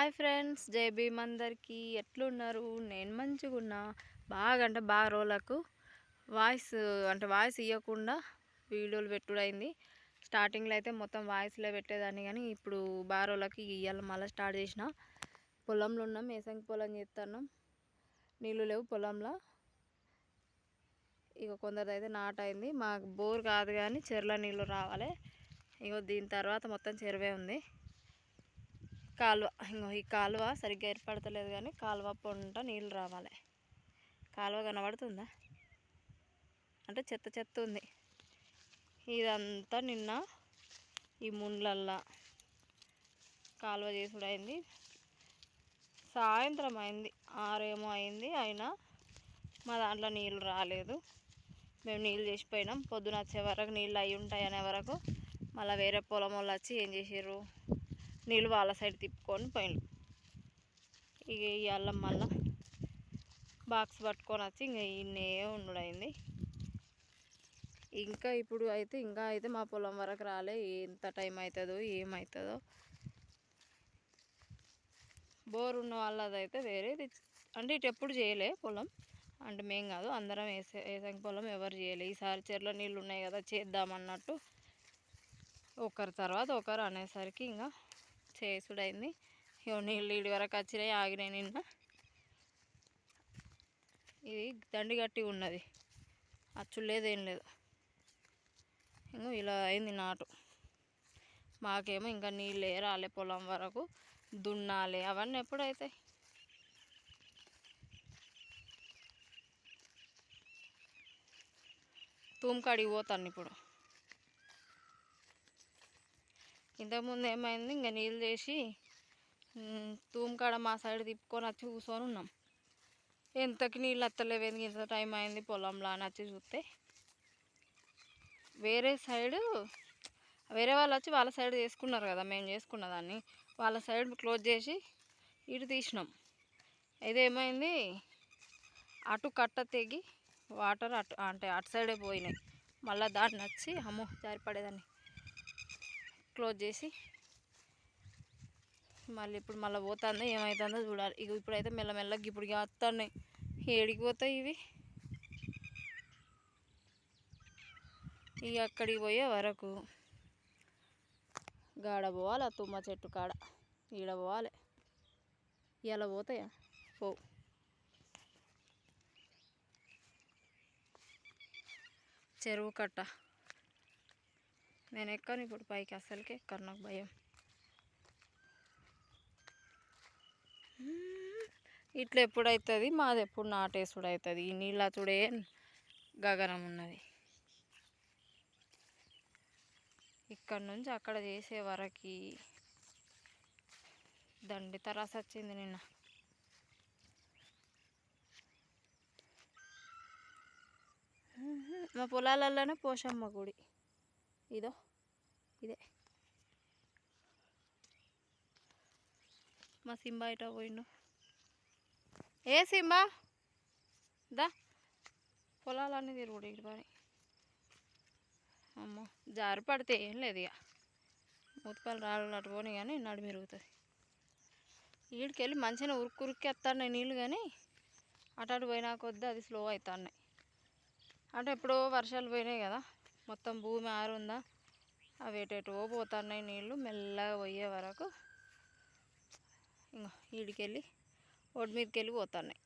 Hi friends జై భీమ్ అందరికీ. ఎట్లున్నారు? నేను మంచిగా ఉన్నా బాగా అంటే బాగా రోజులకు వాయిస్ అంటే వాయిస్ ఇవ్వకుండా వీడియోలు పెట్టుడైంది స్టార్టింగ్లో అయితే మొత్తం వాయిస్లో పెట్టేదాన్ని కానీ ఇప్పుడు బాగా రోజులకి ఇవ్వాలి మళ్ళీ స్టార్ట్ చేసిన పొలంలో ఉన్నాం ఏసంగి పొలం చేస్తున్నాం నీళ్ళు లేవు పొలంలో. ఇక కొందరిది అయితే నాటైంది మాకు బోర్ కాదు కానీ చెర్ల నీళ్ళు రావాలి. ఇగో దీని తర్వాత మొత్తం చెరువే ఉంది. కాలువ ఇంకో ఈ కాలువ సరిగ్గా ఏర్పడతలేదు కానీ కాలువ పొంట నీళ్ళు రావాలి. కాలువ కనబడుతుందా? అంటే చెత్త చెత్త ఉంది. ఇదంతా నిన్న ఈ ముండ్లల్లా కాలువ చేసుడు అయింది. సాయంత్రం అయింది. ఆరేమో అయింది. అయినా మా దాంట్లో నీళ్ళు రాలేదు. మేము నీళ్ళు చేసిపోయినాం పొద్దున వచ్చే వరకు నీళ్ళు అయి ఉంటాయి అనే వరకు మళ్ళీ వేరే పొలం వాళ్ళు వచ్చి ఏం చేసారు నీళ్ళు వాళ్ళ సైడ్ తిప్పుకొని పోయిండు. ఇక ఇవాళ మళ్ళా బాక్స్ పట్టుకొని వచ్చి ఇంకా ఈయనే ఉండుడైంది. ఇంకా ఇప్పుడు అయితే ఇంకా అయితే మా పొలం వరకు రాలే. ఎంత టైం అవుతుందో ఏమవుతుందో బోర్ ఉన్న వాళ్ళదైతే వేరేది. అంటే ఇటు ఎప్పుడు చేయలే పొలం. అంటే మేం కాదు అందరం వేసే వేసంగి పొలం ఎవరు చేయలే. ఈసారి చెర్ల నీళ్ళు ఉన్నాయి కదా చేద్దామన్నట్టు. ఒకరి తర్వాత ఒకరు అనేసరికి ఇంకా చేసుడైంది. ఇక నీళ్ళు ఇడి వరకు వచ్చినాయి ఆగినాయి నిన్న. ఇది దండి గట్టి ఉన్నది. అచ్చు లేదేం లేదు. ఇంకో ఇలా అయింది నాటు. మాకేమో ఇంకా నీళ్ళే రాలే పొలం వరకు. దున్నాలి అవన్నీ ఎప్పుడైతాయి? తూముకాడికి పోతాను ఇప్పుడు. ఇంతకుముందు ఏమైంది? ఇంకా నీళ్ళు చేసి తూముకాడ మా సైడ్ తిప్పుకొని వచ్చి కూర్చొని ఉన్నాం. ఎంతకి నీళ్ళు వస్తలేవేంది ఇంత టైం అయింది? పొలంలో అని వచ్చి చూస్తే వేరే సైడు వేరే వాళ్ళు వచ్చి వాళ్ళ సైడ్ చేసుకున్నారు కదా మేము చేసుకున్న దాన్ని. వాళ్ళ సైడ్ క్లోజ్ చేసి ఇటు తీసినాం. ఇదేమైంది ఏమైంది? అటు కట్ట తెగి వాటర్ అటు అంటే అటు సైడే పోయినాయి. మళ్ళీ దాన్ని వచ్చి అమ్మో జారిపడేదాన్ని. క్లోజ్ చేసి మళ్ళీ ఇప్పుడు మళ్ళీ పోతుందో ఏమవుతుందో చూడాలి. ఇక ఇప్పుడైతే మెల్లమెల్లగా ఇప్పుడు వస్తున్నాయి ఏడికి పోతాయి ఇవి? ఇక అక్కడికి పోయే వరకు గాడ పోవాలి ఆ తుమ్మ చెట్టు కాడ? ఈడ పోవాలి. ఇలా పోతాయా? పో. చెరువు కట్ట. నేను ఎక్కను ఇప్పుడు పైకి అసలుకి ఎక్కను నాకు భయం. ఇట్లా ఎప్పుడవుతుంది మాది ఎప్పుడు నాటేసుడు అవుతుంది ఈ నీళ్ళ చూడే గగనం ఉన్నది. ఇక్కడ నుంచి అక్కడ చేసే వరకు దండి తరాస వచ్చింది నిన్న. మా పొలాలలోనే పోషమ్మ గుడి. ఇదో ఇదే. మా సింబా ఇట పోయిండు. ఏ సింబా? దా. పొలాలన్నీ తిరుగుడు ఇటు పని. అమ్మో జారు పడితే ఏం లేదు ఇక మూతపాలు రాళ్ళు అటు పోని కానీ నడు మెరుగుతుంది. వీడికి వెళ్ళి మంచిగా ఉరుకు ఉరుక్కి వస్తున్నాయి నీళ్ళు కానీ అటు అటు పోయినా కొద్దీ అది స్లో అవుతున్నాయి అంటే ఎప్పుడో వర్షాలు పోయినాయి కదా. మొత్తం భూమి ఆరుందా? అవి ఎటెటో పోతున్నాయి నీళ్ళు మెల్లగా పోయే వరకు ఇంకా వీడికెళ్ళి ఒడి మీదకి వెళ్ళి పోతున్నాయి.